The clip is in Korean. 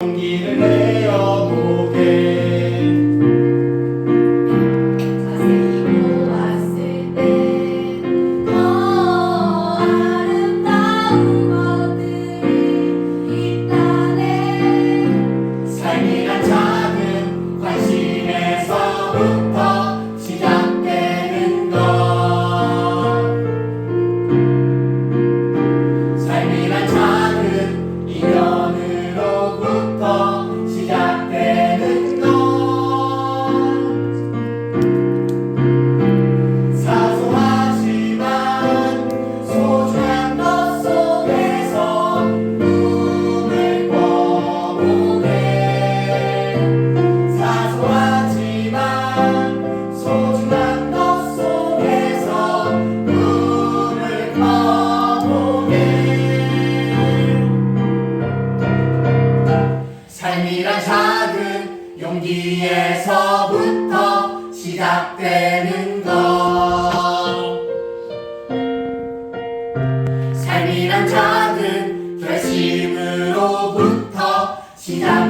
용기를 내 거기에서부터 시작되는 것. 삶이란 작은 결심으로부터 시작